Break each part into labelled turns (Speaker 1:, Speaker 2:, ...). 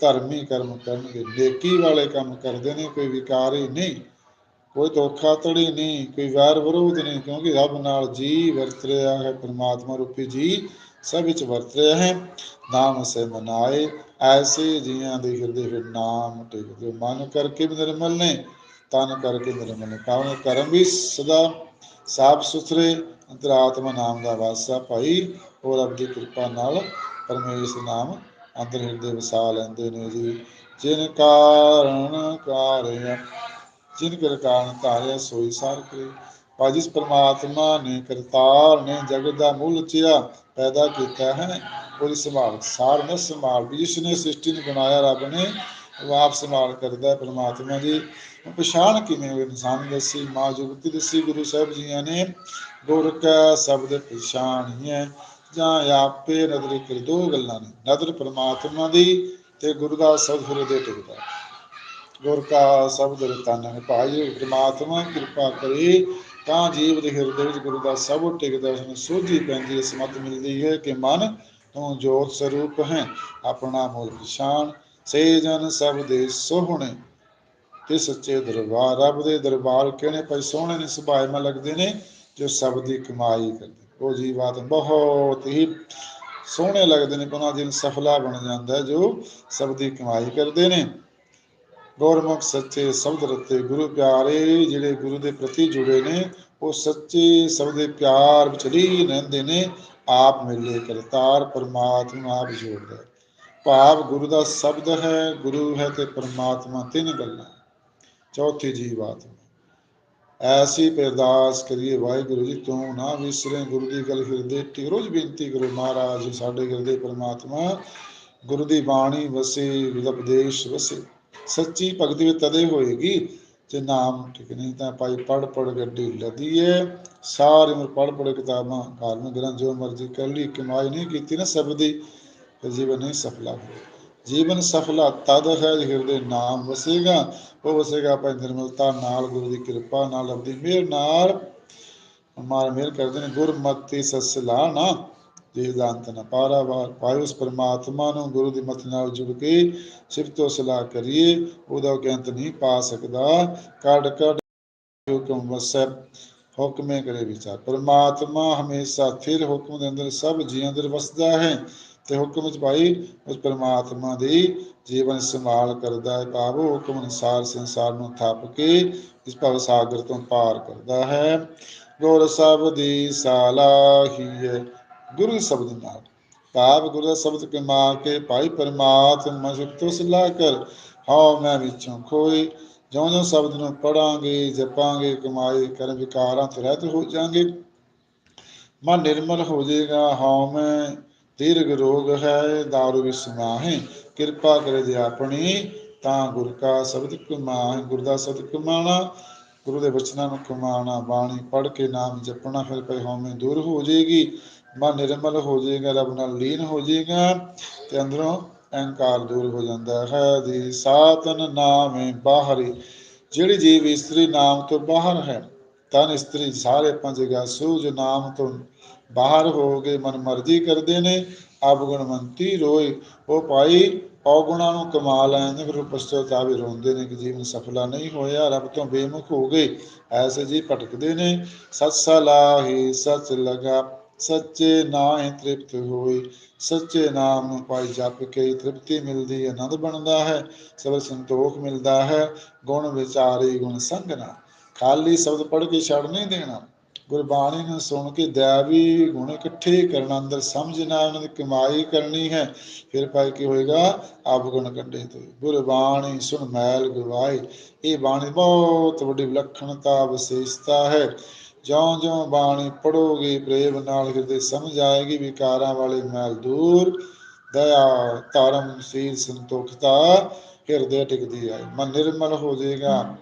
Speaker 1: ਧਰਮੀ ਕਰਮ ਕਰਨਗੇ, ਨੇਕੀ ਵਾਲੇ ਕੰਮ ਕਰਦੇ ਨੇ, ਕੋਈ ਵਿਕਾਰੀ ਨਹੀਂ, ਕੋਈ ਧੋਖਾਧੜੀ ਨਹੀਂ, ਕੋਈ ਵੈਰ ਵਿਰੋਧ ਨਹੀਂ, ਕਿਉਂਕਿ ਰੱਬ ਨਾਲ ਜੀ ਵਰਤ ਰਿਹਾ ਹੈ, ਪਰਮਾਤਮਾ ਰੂਪੀ ਜੀ ਸਭ ਵਿੱਚ ਵਰਤ ਰਿਹਾ ਹੈ। ਨਾਮ ਸੇ ਮਨਾਏ, ਐਸੇ ਜੀਆਂ ਦੇ ਹਿਰਦੇ ਵਿੱਚ ਨਾਮ ਟਿਕਦੇ, ਮਨ ਕਰਕੇ ਵੀ ਨਿਰਮਲ ਨੇ, ਤਨ ਕਰਕੇ ਨਿਰਮਲ ਨੇ ਕਾਰਨ ਕਰਮ ਵੀ ਸਦਾ ਸਾਫ਼ ਸੁਥਰੇ, ਅੰਤਰਾਤਮਾ ਨਾਮ ਦਾ ਵਾਸਾ ਭਾਈ ਔਰ ਰੱਬ ਦੀ ਕਿਰਪਾ ਨਾਲ ਪਰਮੇਸ਼ਰ ਨਾਮ ਅੰਦਰ ਹਿਰਦੇ ਵਸਾ ਲੈਂਦੇ ਨੇ ਜੀ। ਜਿਨ ਕਾਰਨ ਕਾਰਿਆ, ਜਿਨ ਕਰ ਕਾਰਨ ਧਾਰਿਆ ਸੋਈ ਸਾਰ ਕਰੇ। ਭਾਈ ਜਿਸ ਪ੍ਰਮਾਤਮਾ ਨੇ ਕਰਤਾਰ ਨੇ ਜਗਤ ਦਾ ਮੁੱਲ ਚਿਆ, ਪੈਦਾ ਕੀਤਾ ਹੈ। ਉਹਦੀ ਸੰਭਾਲ, ਸਾਰ ਨੇ ਸੰਭਾਲ, ਵੀ ਜਿਸ ਨੇ ਸ੍ਰਿਸ਼ਟੀ ਨੂੰ ਬਣਾਇਆ ਰੱਬ ਨੇ, ਉਹ ਆਪ ਸੰਭਾਲ ਕਰਦਾ ਪ੍ਰਮਾਤਮਾ ਜੀ। ਪਛਾਣ ਕਿਵੇਂ ਹੋਈ? ਇਨਸਾਨ ਦੱਸੀ, ਮਾਂ ਜੁਗਤੀ ਦੱਸੀ, ਗੁਰੂ ਸਾਹਿਬ ਜੀਆਂ ਨੇ, ਗੁਰ ਕਾ ਸ਼ਬਦ ਪਛਾਣ ਹੈ ਜਾਂ ਆਪੇ ਨਦਰ ਕਰ, ਦੋ ਗੱਲਾਂ ਨੇ। ਨਦਰ ਪ੍ਰਮਾਤਮਾ ਦੀ ਤੇ ਗੁਰੂ ਦਾ ਸ਼ਬਦ ਫਿਰ ਦੇ ਟਿਕਦਾ ਗੁਰ ਕਾ ਸ਼ਬਦ ਰਤਨ ਹੈ। ਭਾਈ ਪ੍ਰਮਾਤਮਾ ਕਿਰਪਾ ਕਰੇ, ਤਾਂ ਜੀਵ ਦੇ ਹਿਰਦੇ ਵਿੱਚ ਗੁਰੂ ਦਾ ਸ਼ਬਦ ਟਿਕਦਾ ਉਸ ਨੂੰ ਸੋਝੀ ਪੈਂਦੀ ਹੈ, ਸਮਤ ਮਿਲਦੀ ਹੈ ਕਿ ਮਨ ਤੂੰ ਜੋਤ ਸਰੂਪ ਹੈ, ਆਪਣਾ ਮੂਲ ਪਛਾਣ ਸੇ ਜਨ ਸਭ ਦੇ ਸੋਹਣੇ, ਤੇ ਸੱਚੇ ਦਰਬਾਰ। ਰੱਬ ਦੇ ਦਰਬਾਰ ਕਿਹਨੇ ਭਾਈ ਸੋਹਣੇ ਨੇ, ਸੁਭਾਏ ਮਾ ਲੱਗਦੇ ਨੇ, ਜੋ ਸਭ ਦੀ ਕਮਾਈ ਕਰਦੇ ਉਹ ਜੀਵਾਤ ਬਹੁਤ ਹੀ ਸੋਹਣੇ ਲੱਗਦੇ ਨੇ, ਉਹਨਾਂ ਦਿਨ ਸਫਲਾ ਬਣ ਜਾਂਦਾ ਜੋ ਸਭ ਦੀ ਕਮਾਈ ਕਰਦੇ ਨੇ। ਗੁਰਮੁਖ ਸੱਚੇ ਸ਼ਬਦ ਰਤੇ ਗੁਰੂ ਪਿਆਰੇ, ਜਿਹੜੇ ਗੁਰੂ ਦੇ ਪ੍ਰਤੀ ਜੁੜੇ ਨੇ, ਉਹ ਸੱਚੇ ਸਬਦ ਦੇ ਪਿਆਰ ਵਿੱਚ ਹੀ ਰਹਿੰਦੇ ਨੇ। ਆਪ ਮਿਲੇ ਕਰਤਾਰ ਪਰਮਾਤਮਾ ਆਪ ਜੋੜਦਾ ਭਾਵ ਗੁਰੂ ਦਾ ਸ਼ਬਦ ਹੈ, ਗੁਰੂ ਹੈ ਤੇ ਪਰਮਾਤਮਾ ਤਿੰਨ ਗੱਲਾਂ। ਚੌਥੀ ਜੀ ਐਸੀ ਅਰਦਾਸ ਕਰੀਏ ਵਾਹਿਗੁਰੂ ਜੀ, ਤੂੰ ਨਾ ਵਿਸਰੇ ਗੁਰੂ ਦੀ ਗੱਲ ਹਿਰਦੇ ਟਿਕ ਬੇਨਤੀ ਕਰੋ ਮਹਾਰਾਜ, ਸਾਡੇ ਹਿਰਦੇ ਪਰਮਾਤਮਾ, ਗੁਰੂ ਦੀ ਬਾਣੀ ਵਸੇ ਵਿਦਪਦੇਸ਼ ਵਸੇ। ਸੱਚੀ ਭਗਤੀ ਵਿੱਚ ਤਦੇ ਹੋਏਗੀ ਜੇ ਨਾਮ ਠੀਕ ਨਹੀਂ, ਤਾਂ ਭਾਈ ਪੜ ਪੜ ਗੱਡੀ ਲੱਦੀ ਏ ਸਾਰੀ ਉਮਰ ਪੜ ਪੜ ਕਿਤਾਬਾਂ ਕਾਰਨ ਗ੍ਰੰਥ ਜੋ ਮਰਜ਼ੀ ਕਰ ਲਈ, ਕਮਾਈ ਨਹੀਂ ਕੀਤੀ ਨਾ ਸਭ ਦੀ ਜੀਵਨ ਨਹੀਂ ਸਫਲਾ ਹੋਇਆ ਜੀਵਨ ਸਫਲਾ, ਤਦ ਹੈ ਹਿਰਦੇ ਨਾਮ ਵਸੇਗਾ, ਉਹ ਵਸੇਗਾ ਭਾਈ ਨਿਰਮਲਤਾ ਨਾਲ, ਗੁਰੂ ਦੀ ਕਿਰਪਾ ਨਾਲ ਆਪਦੀ ਮਿਹਰ ਨਾਲ। ਮਾਰ ਮਿਹਰ ਕਰਦੇ ਨੇ, ਗੁਰਮਤਿ ਸਸਲਾਣਾ ਜੇ ਦਾੰਤ ਨਾ ਪਾਰਾਵਾਰ ਭਾਈ ਉਸ ਪਰਮਾਤਮਾ ਨੂੰ, ਗੁਰੂ ਦੀ ਮਤ ਨਾਲ ਜੁੜ ਕੇ, ਸਿਫਤ ਤੋਂ ਸਲਾਹ ਕਰੀਏ, ਉਹਦਾ ਗਿਆਨਤ ਨਹੀਂ ਪਾ ਸਕਦਾ। ਕੱਢ ਕੱਢ, ਹੁਕਮ ਵਸੈ, ਹੁਕਮੇ ਕਰੇ ਵਿਚਾਰ। ਪਰਮਾਤਮਾ ਹਮੇਸ਼ਾ ਫਿਰ ਹੁਕਮ ਦੇ ਅੰਦਰ ਸਭ ਜੀਆਂ ਅੰਦਰ ਵਸਦਾ ਹੈ। ਤੇ ਹੁਕਮ ਵਿੱਚ ਭਾਈ ਉਸ ਪਰਮਾਤਮਾ ਦੀ ਜੀਵਨ ਸੰਭਾਲ ਕਰਦਾ ਹੈ ਭਾਵ, ਹੁਕਮ ਅਨੁਸਾਰ ਸੰਸਾਰ ਨੂੰ ਥਾਪ ਕੇ ਇਸ ਭਵ ਸਾਗਰ ਤੋਂ ਪਾਰ ਕਰਦਾ ਹੈ। ਗੁਰ ਸਭ ਦੀ ਸਾਲਾਹੀ ਗੁਰੂ ਸ਼ਬਦ ਨਾਲ। ਭਾਵ, ਗੁਰੂ ਦਾ ਸ਼ਬਦ ਕਮਾ ਕੇ ਭਾਈ ਪਰਮਾਤਮਾ ਸਿਫਤ ਸਲਾਹ ਕਰ, ਹਉ ਮੈਂ ਵਿੱਚੋਂ ਖੋਈ ਜਿਉਂ ਜਿਉਂ ਸ਼ਬਦ ਨੂੰ ਪੜਾਂਗੇ, ਜਪਾਂਗੇ ਕਮਾਈ ਕਰ ਵਿਕਾਰਾਂ ਤੋਂ ਰਹਿਤ ਹੋ ਜਾਾਂਗੇ। ਮਨ ਨਿਰਮਲ ਹੋ ਜਾਏਗਾ, ਹਉ ਮੈਂ ਦੀਰਗ ਰੋਗ ਹੈ दारू ਵਿਸਮਾ ਹੈ ਕਿਰਪਾ ਕਰੇ ਜੇ ਆਪਣੀ, ਤਾਂ ਗੁਰ ਕਾ ਸ਼ਬਦ ਕਮਾਏ ਗੁਰ ਦਾ ਸ਼ਬਦ ਕਮਾਣਾ, ਗੁਰੂ ਦੇ ਬਚਨਾਂ ਨੂੰ ਕਮਾਣਾ, ਬਾਣੀ ਪੜ੍ਹ ਕੇ ਨਾਮ ਜਪਣਾ, ਫਿਰ ਪਈ ਹਉਮੈ ਦੂਰ ਹੋ ਜਾਏਗੀ, ਮਨ ਨਿਰਮਲ ਹੋ ਜਾਏਗਾ, ਰੱਬ ਨਾਲ ਲੀਨ ਹੋ ਜਾਏਗਾ, ਤੇ ਅੰਦਰੋਂ ਅਹੰਕਾਰ ਦੂਰ ਹੋ ਜਾਂਦਾ ਹੈ, ਦੀ ਸਾਤਨ ਨਾਮੇ ਬਾਹਰੀ, ਜਿਹੜੀ ਜੀਵ ਇਸਤਰੀ ਨਾਮ ਤੋਂ ਬਾਹਰ ਹੈ ਤਨ ਇਸਤਰੀ ਸਾਰੇ ਪੰਜ ਗਾਸੂ ਜੋ ਨਾਮ ਤੋਂ ਬਾਹਰ ਹੋ ਗਏ ਮਨ ਮਰਜ਼ੀ ਕਰਦੇ ਨੇ ਅਵਗੁਣਵੰਤੀ ਰੋਏ। ਉਹ ਪਾਈ ਔਗੁਣਾਂ ਨੂੰ ਕਮਾ ਲੈਂਦੇ ਫਿਰ ਵੀ ਰੋਂਦੇ ਨੇ ਕਿ ਜੀਵਨ ਸਫਲਾ ਨਹੀਂ ਹੋਇਆ, ਰੱਬ ਤੋਂ ਬੇਮੁਖ ਹੋ ਗਏ। ਐਸੇ ਜੀ ਭਟਕਦੇ ਨੇ, ਸਤ ਸਲਾਹੀ, ਸਚ ਲਗਾ, ਸੱਚੇ ਨਾਮ ਤ੍ਰਿਪਤ ਹੋਈ ਸੱਚੇ ਨਾਮ ਨੂੰ ਪਾਈ ਜਪ ਕੇ ਤ੍ਰਿਪਤੀ ਮਿਲਦੀ, ਆਨੰਦ ਬਣਦਾ ਹੈ ਸਭ ਸੰਤੋਖ ਮਿਲਦਾ ਹੈ। ਗੁਣ ਵਿਚਾਰੀ ਗੁਣ ਸੰਗਨਾ ਖਾਲੀ ਸ਼ਬਦ ਪੜ੍ਹ ਕੇ ਛੱਡ ਨਹੀਂ ਦੇਣਾ। ਗੁਰਬਾਣੀ ਨੂੰ ਸੁਣ ਕੇ ਦਇਆਵੀ ਗੁਣ ਇਕੱਠੇ ਕਰਨਾ, ਅੰਦਰ ਸਮਝਣਾ ਉਹਨਾਂ ਦੀ ਕਮਾਈ ਕਰਨੀ ਹੈ, ਫਿਰ ਭਾਈ ਕੀ ਹੋਏਗਾ? ਆਪ ਗੁਣ ਕੱਢੇ ਤੋਂ। ਗੁਰਬਾਣੀ ਸੁਣ, ਮੈਲ ਗਵਾਏ ਇਹ ਬਾਣੀ ਬਹੁਤ ਵੱਡੀ ਵਿਲੱਖਣਤਾ, ਵਿਸ਼ੇਸ਼ਤਾ ਹੈ। ਜਿਉਂ ਜਿਉਂ ਬਾਣੀ ਪੜੋਗੇ ਪ੍ਰੇਮ ਨਾਲ ਹਿਰਦੇ ਸਮਝ ਆਏਗੀ, ਵਿਕਾਰਾਂ ਵਾਲੇ ਮੈਲ ਦੂਰ। ਦਇਆ, ਧਰਮ, ਸੀਲ, ਸੰਤੋਖਤਾ ਹਿਰਦੇ ਟਿਕਦੀ ਆਏ। ਮਨ ਨਿਰਮਲ ਹੋ ਜਾਏਗਾ।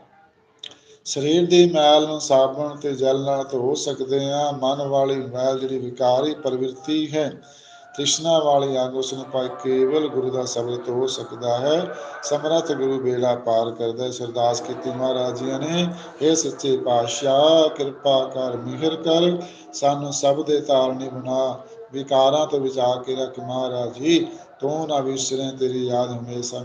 Speaker 1: ਸਰੀਰ ਦੀ ਮੈਲ ਨੂੰ ਸਾਬਣ ਤੇ ਜਲ ਨਾਲ ਧੋ ਸਕਦੇ ਆ ਮਨ ਵਾਲੀ ਮੈਲ ਜਿਹੜੀ ਵਿਕਾਰੀ ਪ੍ਰਵਿਰਤੀ ਹੈ, ਤ੍ਰਿਸ਼ਨਾ ਵਾਲੀ ਅੰਗ ਉਸ ਨੂੰ ਪਾਈ ਕੇਵਲ ਗੁਰੂ ਦਾ ਸ਼ਬਦ ਧੋ ਸਕਦਾ ਹੈ। ਸਮਰੱਥ ਗੁਰੂ ਬੇੜਾ ਪਾਰ ਕਰਦਾ ਹੈ। ਸਰਦਾਸ ਕੀਤੀ ਮਹਾਰਾਜ ਜੀਆਂ ਨੇ ਇਹ ਸੱਚੇ ਪਾਤਸ਼ਾਹ, ਕਿਰਪਾ ਕਰ, ਮਿਹਰ ਕਰ, ਸਾਨੂੰ ਸਭ ਦੇ ਤਾਰਨੀ ਬਣਾ ਵਿਕਾਰਾਂ ਤੋਂ ਬਚਾ ਕੇ ਰੱਖ ਮਹਾਰਾਜ ਜੀ। ਤੂੰ ਨਾ ਵਿਸਰੇ, ਤੇਰੀ ਯਾਦ ਹਮੇਸ਼ਾ